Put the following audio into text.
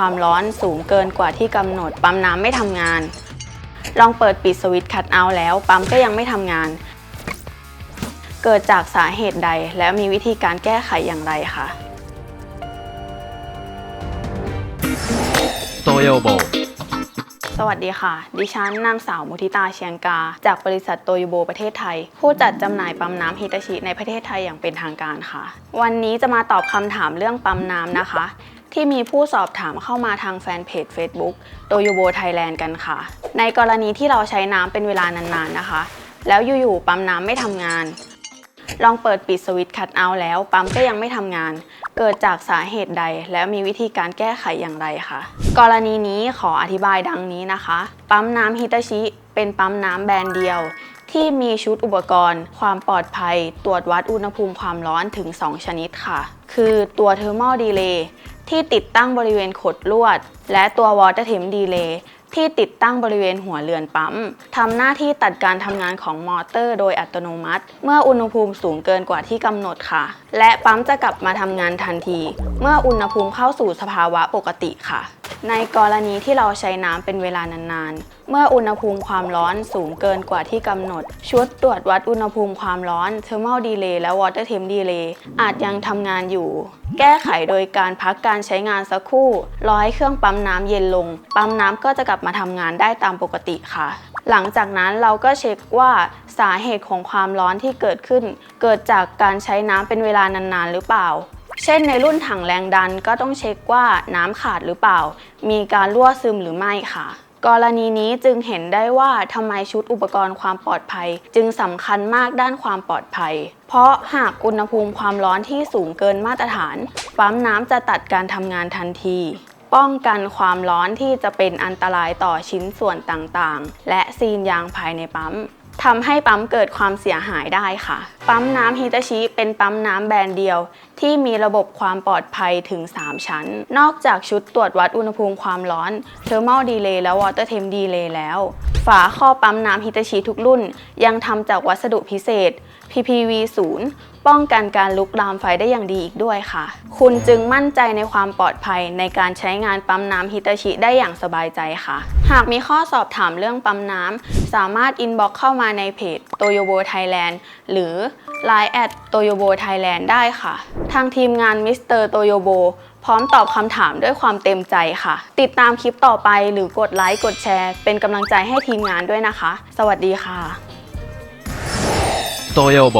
ความร้อนสูงเกินกว่าที่กำหนด ปั๊มน้ำไม่ทำงาน ลองเปิดปิดสวิตช์คัทเอาท์แล้ว ปั๊มก็ยังไม่ทำงาน เกิดจากสาเหตุใดและมีวิธีการแก้ไขอย่างไรคะโตโยโบสวัสดีค่ะ ดิฉันนางสาวมุทิตาเชียงกา จากบริษัทโตโยโบประเทศไทย ผู้จัดจำหน่ายปั๊มน้ำฮิตาชิในประเทศไทยอย่างเป็นทางการค่ะ วันนี้จะมาตอบคำถามเรื่องปั๊มน้ำนะคะ ที่มีผู้สอบถามเข้ามาทางแฟนเพจ Facebook โตโยโบไทยแลนด์กันค่ะ ในกรณีที่เราใช้น้ำเป็นเวลานานๆนะคะ แล้วอยู่ๆปั๊มน้ำไม่ทำงาน ลองเปิดปิดสวิตช์คัทเอาแล้ว ปั๊มก็ยังไม่ทำงาน เกิดจากสาเหตุใด แล้วมีวิธีการแก้ไขอย่างไรคะกรณีนี้ขออธิบายดังนี้นะคะ ปั๊มน้ำฮิตาชิ เป็นปั๊มน้ำแบรนด์เดียว ที่มีชุดอุปกรณ์ ความปลอดภัย ตรวจวัดอุณหภูมิความร้อนถึง 2 ชนิดค่ะ คือตัว Thermal Delay ที่ติดตั้งบริเวณขดลวด และตัว Water Temp Delay ที่ติดตั้งบริเวณหัวเรือนปั๊มทำหน้าที่ตัดการทำงานของมอเตอร์โดยอัตโนมัติ เมื่ออุณหภูมิสูงเกินกว่าที่กำหนดค่ะ และปั๊มจะกลับมาทำงานทันที เมื่ออุณหภูมิเข้าสู่สภาวะปกติค่ะ ในกรณีที่เราใช้น้ำเป็นเวลานานๆ เมื่ออุณหภูมิความร้อนสูงเกินกว่าที่กำหนด ชุดตรวจวัดอุณหภูมิความร้อน Thermal Delay และ Water Temp Delay อาจยังทำงานอยู่ แก้ไขโดยการพักการใช้งานสักครู่ รอให้เครื่องปั๊มน้ำเย็นลง ปั๊มน้ำก็จะกลับมาทำงานได้ตามปกติค่ะ หลังจากนั้นเราก็เช็คว่าสาเหตุของความร้อนที่เกิดขึ้น เกิดจากการใช้น้ำเป็นเวลานานๆ หรือเปล่า เช่นในรุ่นถังแรงดันก็ต้องเช็คว่าน้ำขาดหรือเปล่า มีการรั่วซึมหรือไม่ค่ะ กรณีนี้จึงเห็นได้ว่าทำไมชุดอุปกรณ์ความปลอดภัย จึงสำคัญมากด้านความปลอดภัย เพราะหากอุณหภูมิความร้อนที่สูงเกินมาตรฐาน ปั๊มน้ำจะตัดการทำงานทันทีป้องกันความร้อนที่จะเป็นอันตรายต่อชิ้นส่วนต่างๆ และซีนยางภายในปั๊ม ทำให้ปั๊มเกิดความเสียหายได้ค่ะ ปั๊มน้ำฮิตาชิเป็นปั๊มน้ำแบรนด์เดียว ที่มีระบบความปลอดภัยถึง 3 ชั้น นอกจากชุดตรวจวัดอุณหภูมิความร้อน Thermal Delay และ Water Temp Delay แล้ว ฝาข้อปั๊มน้ำฮิตาชิทุกรุ่น ยังทำจากวัสดุพิเศษ PPV 0 ป้องกันการลุกลามไฟได้อย่างดีอีกด้วยค่ะ คุณจึงมั่นใจในความปลอดภัยในการใช้งานปั๊มน้ำฮิตาชิได้อย่างสบายใจค่ะ หากมีข้อสอบถามเรื่องปั๊มน้ำ สามารถอินบ็อกเข้ามาในเพจ Toyobo Thailand หรือ Line แอด Toyobo Thailand ได้ค่ะ ทางทีมงาน Mr. Toyobo พร้อมตอบคำถามด้วยความเต็มใจค่ะ ติดตามคลิปต่อไปหรือกดไลค์กดแชร์ เป็นกำลังใจให้ทีมงานด้วยนะคะ สวัสดีค่ะโตโยโบ